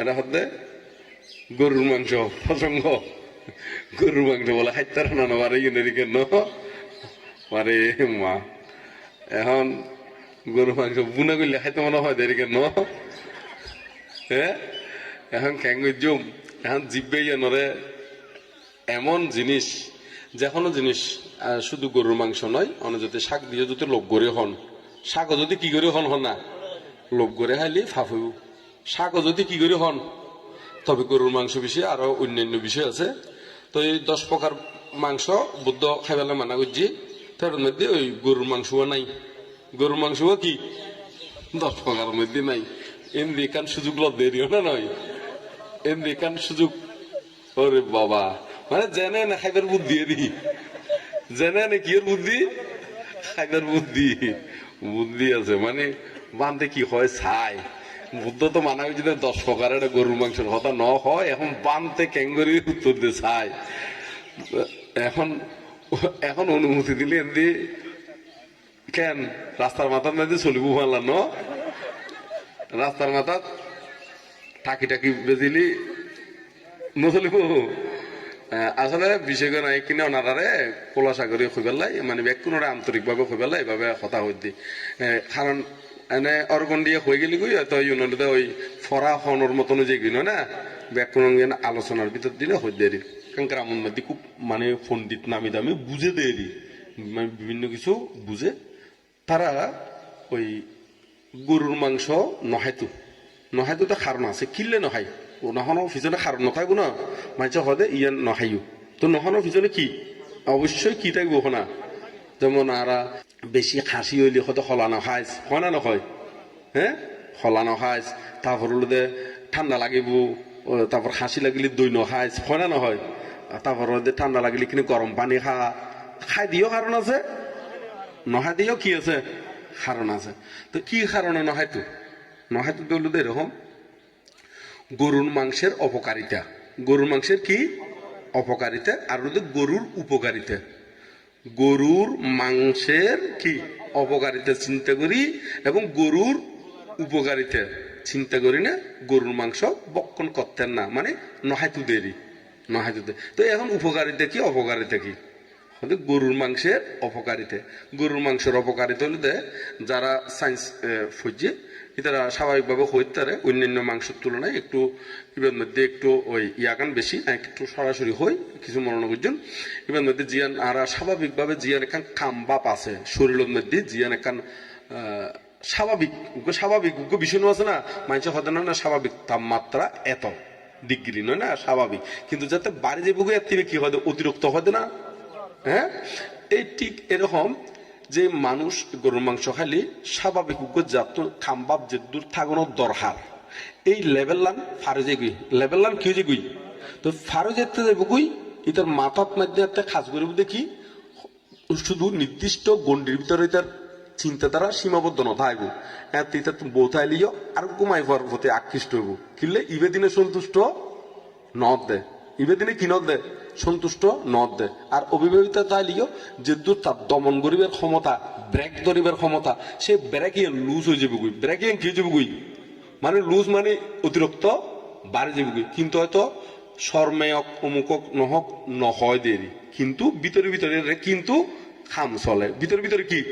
এটা হতে গরুর মাংস প্রসঙ্গ গরুর মাংস বলে খাইতে না না পারে ইউনের কেন? পারে মা। এখন গরুর মাংস বুনা করলে খাইতে মনে হয় দেরি কেন? হ্যাঁ এখন ক্যাঙ্গুই জুম। এখন জিব্বে নরে এমন জিনিস, যে কোনো জিনিস শুধু গরুর মাংস নয়, অন্য যদি শাক দিয়ে যদি লোক করে হন। শাকও যদি কি করে হন হন না। লোক করে খাইলে ফাফু শাকও যদি কি করে হন? তবে গরুর মাংস বিষয়ে আরও অন্যান্য বিষয় আছে। তো এই দশ প্রকার মাংস বুদ্ধ খাইবেলা মানা করছি। তার মধ্যে ওই গরুর মাংসও নাই। গরুর মাংসও কি? দশ প্রকার মধ্যে নাই। এমনি কান সুযোগ দেরিও না নয়। এমনি কান সুযোগ। ওরে বাবা। মানে জেনে না খাইবার বুদ্ধি এরি জেনে না কি বুদ্ধি? খাইবার বুদ্ধি। বুদ্ধি আছে। মানে বান্ধে কি হয়? ছাই। বুদ্ধ তো মানা হয়েছে যে দশ প্রকারের গরুর মাংসের কথা ন হয়, এখন বানতে ক্যাঙ্গরি উত্তর দিয়ে ছাই। এখন এখন অনুমতি দিলে এমনি কেন? রাস্তার মাথার মধ্যে চলিব পারলাম ন? রাস্তার মাথা টাকি টাকি বেজিলি নচলিব। আসলে বিষয় নাই, কিনে ওনারারে খোলাসা করে খুঁজে পেলাই মানে ব্যক্তিনরে আন্তরিকভাবে খুঁজে পেলাই এভাবে কথা হইতে কারণ এনে অর্গন দিয়ে হয়ে গেলি গই তো ইউনিতে ওই ফরা হনর মতন যে গিন না ব্যাকুণ আলোচনার ভিতর দিলে হয়ে দেরি কারণ গ্রামের মধ্যে খুব মানে পণ্ডিত নামি দামি বুঝে দেরি মানে বিভিন্ন কিছু বুঝে তারা ওই গরুর মাংস নহাইতো। নহাইতো তো কারণ আছে কিনলে নহাই? নহনৰ পিছনে কারণ নথাকো না মাইছে হদে ইয়ান নহাইও। তো নহনৰ পিছনে কি? অবশ্যই কি থাকব শোনা। যেমন আরা বেশি খাসি হইলে হয়তো হলা নখাইছ হয় না নকয়? হ্যাঁ হলা নখাইছ তারপর হলে ঠান্ডা লাগিব তারপর হাসি লাগিলে দই নখাইছ হয় না নহয় তারপর ঠান্ডা লাগিলে কিনে গরম পানি খা। খাই দিও কারণ আছে। নহাই দিও কি আছে? কারণ আছে। তো কি কারণে নহাইতো নহাইতো তো হলো এরকম গরুর মাংসের অপকারিতা গরুর মাংসের কি? অপকারিতা আর হলো গরুর উপকারিতা গরুর মাংসের কি? অপকারিতা চিন্তা করি এবং গরুর উপকারিতা চিন্তা করি না। গরুর মাংস বক্ষণ করতেন না মানে নহাতুদেরই নহাতুদের তো এখন উপকারিতা কি, অপকারিতা কি? হলে গরুর মাংসের অপকারিতা। গরুর মাংসের অপকারিতা হলে দে যারা সায়েন্স ফুজে তারা স্বাভাবিকভাবে হইতে অন্যান্য মাংসের তুলনায় একটু এবার মধ্যে একটু ওই ইয়াকান বেশি একটু সরাসরি হই, কিছু মনে করছেন এবার মধ্যে জিয়ান, আর স্বাভাবিকভাবে জিয়ান এখান খাম বাপ আছে, শরীরের মধ্যে জিয়ান এখান স্বাভাবিক স্বাভাবিক উগ্র বিষয় আছে না মানুষের হতে না স্বাভাবিক তাপমাত্রা এত। ডিগ্রি নয় না, স্বাভাবিক। কিন্তু যাতে বাড়ি যে বুকে কি হয়? অতিরিক্ত হবে না। হ্যাঁ এই ঠিক এরকম যে মানুষ গরুর মাংস খালি স্বাভাবিক জাত খাম্বাব যে দূর থাকানোর দরকার এই লেভেল লান ফারে যে গুই। লেভেল লান কি যে গুই? তো ফারে যেতে যাব গুই এটার মাথার মধ্যে একটা খাস করিব দেখি, শুধু নির্দিষ্ট গণ্ডির ভিতরে তার চিন্তাধারা সীমাবদ্ধ নথাইব এত ইতা বোথাইলিও আর ঘুমাই পর আকৃষ্ট হইব। কিনলে ইবে দিনে সন্তুষ্ট নদ দে। ইবে কি নদ দে, সন্তুষ্ট নদ আর অবিবাহিতা তাইলিও যে দূর তার দমন করিবার ক্ষমতা ব্রেক ধরিবার ক্ষমতা সে ব্রেক লুজ হয়ে যাবে গুই ব্রেক ইয়ে যাবে গুই মানে লুজ মানে অতিরিক্ত বাড়ে যাবে গুই কিন্তু হয়তো শর্মেয়ক অমুকক নহক নহয় দেরি কিন্তু ভিতরে ভিতরে কিন্তু খাম চলে। ভিতরে ভিতরে কি?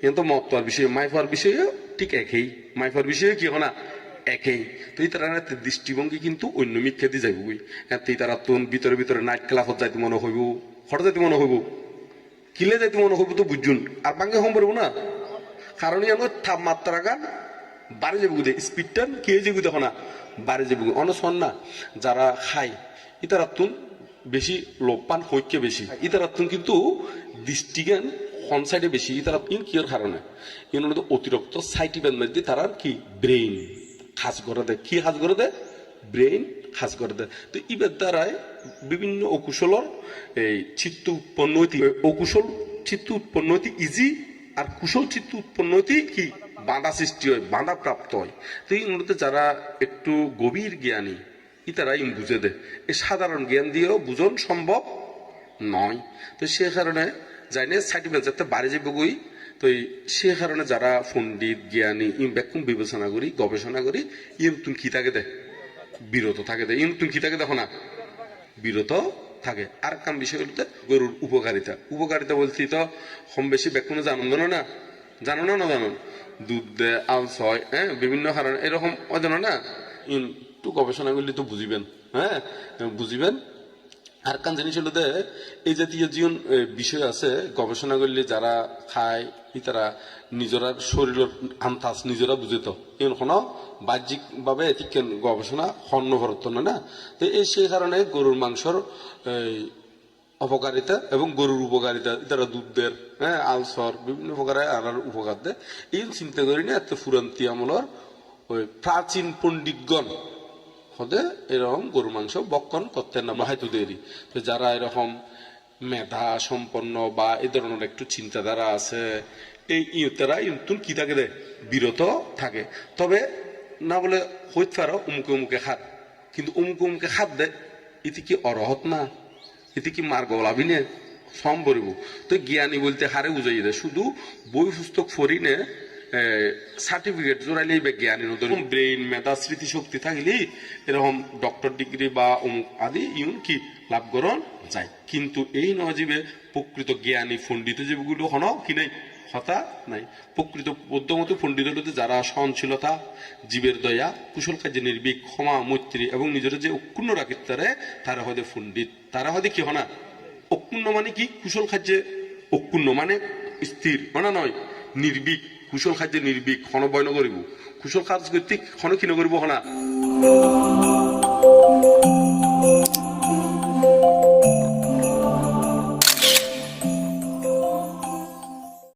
কিন্তু মতোয়ার বিষয়ে মাইফার বিষয়ে ঠিক একই। মাইফার বিষয়ে কি হনা একই। তো এই তারা দৃষ্টিভঙ্গি কিন্তু অন্য মিথ্যে দিয়ে যাইব বুই এই তারা তোন ভিতরে ভিতরে নাইট ক্লাবত যাইতে মনে হইব হঠাৎ যাইতে মনে হইব। কিলে যাইতে মনে হইব তো বুঝুন, আর বাঙ্গে সম্পর্ক না? কারণ ইয়ানো তাপমাত্রা গান বাড়ি যাব গুদে স্পিডটা কি যাব দেখো না বাড়ি যাব অনসন না, যারা খায় ইতারা তুন বেশি লোভ পান হইকে বেশি। ইতারা তুন কিন্তু দৃষ্টিজ্ঞান হন সাইডে বেশি ইতারা ইন কিয়র কারণে ইন হলো অতিরিক্ত সাইটিবেন মধ্যে তারা কি? ব্রেইন খাস করে দেয়। কি খাস করে দেয়? ব্রেইন খাস করে দেয়। তো ইবের দ্বারাই বিভিন্ন অকুশলর এই চিত্ত উৎপন্ন হইতে অকুশল চিত্ত উৎপন্ন হইতে ইজি আর কুশল চিত্ত উৎপন্ন হইতে কি? বাঁধা সৃষ্টি হয়, বাঁধা প্রাপ্ত হয়। তো এই মূলত যারা একটু গভীর জ্ঞানী, ই তারা ইম বুঝে দেয়। এই সাধারণ জ্ঞান দিয়েও বুঝন সম্ভব নয়। তো সে কারণে যাই না সার্টিফিকেট যাতে বাড়ি যাবে গই তো সে কারণে যারা পণ্ডিত, জ্ঞানী, ইম ব্যাকুম বিবেচনা করি, গবেষণা করি, ইম তুমি কি থাকে দে? বিরত থাকে দেয় ইন তুমি কি থাকে দেখো না? বিরত থাকে। আর কাম বিষয় হলো গরুর উপকারিতা। উপকারিতা বলছি তো, কম বেশি বেকুনে জানো না? জানো না না জানো? দুধ দেয় আলস হয় হ্যাঁ? বিভিন্ন কারণে এরকম, অজানো না? একটু গবেষণা করলে তো বুঝিবেন হ্যাঁ? বুঝিবেন? আর কান জিনিস হলো যে, এই জাতীয় জীবন বিষয় আছে, গবেষণা করলে যারা খায় তারা নিজেরা শরীরের আন্তাজ নিজেরা বুঝে তো এন কোনো বাহ্যিক ভাবে এটি গবেষণা হন্য ভরত না। তো এই সেই কারণে গরুর মাংসর অপকারিতা এবং গরুর উপকারিতা তারা দুধের হ্যাঁ আলসর, বিভিন্ন প্রকারে আনার উপকার দেয়। এই চিন্তা করি না, এত ফুরান্তি আমলের ওই প্রাচীন পণ্ডিতগণ হদে এরকম গরু মাংস বক্ষণ করতেন না দেরি তো যারা এরকম মেধা সম্পন্ন বা এ ধরনের একটু চিন্তাধারা আছে, এই ইয়তেরা ইয়তুন কি থাকে দে বিরত থাকে। তবে না বলে হইতে পারো উমুকে উমুকে খাত। কিন্তু উমুকে উমুকে খাত দে এটি কি অরহত না? এটি কি মার্গ লাভি নে সম্ভরিব। তো জ্ঞানী বলতে হারে বুঝাই দেয় শুধু বই পুস্তক ফরিনে সার্টিফিকেট জোরাইলেই বা জ্ঞানের নতুন ব্রেইন মেধা, স্মৃতিশক্তি থাকলেই এরকম ডক্টর ডিগ্রি বা অমুক আদি ইউন কি লাভ করন যায়। কিন্তু এই নজীবে প্রকৃত জ্ঞানী পণ্ডিত জীবগুলো হন কি নাই, হতা নাই। প্রকৃত বৌদ্ধমত পণ্ডিত হলতে যারা সহনশীলতা, জীবের দয়া, কুশল কাজে নির্বিক ক্ষমা, মৈত্রী এবং নিজের যে অক্ষুণ্ণ রাখিত তারে, তারা হদে পণ্ডিত তারা হদে কি হনা? অক্ষুণ্ণ মানে কি? কুশল খাদ্যে অক্ষুণ্ণ মানে স্থির মানে নয়? নির্বিক কুশল খাদ্য নির্বিক হন বয় নগরিব। কুশল কাজ করতে হন কি নগরিব হনা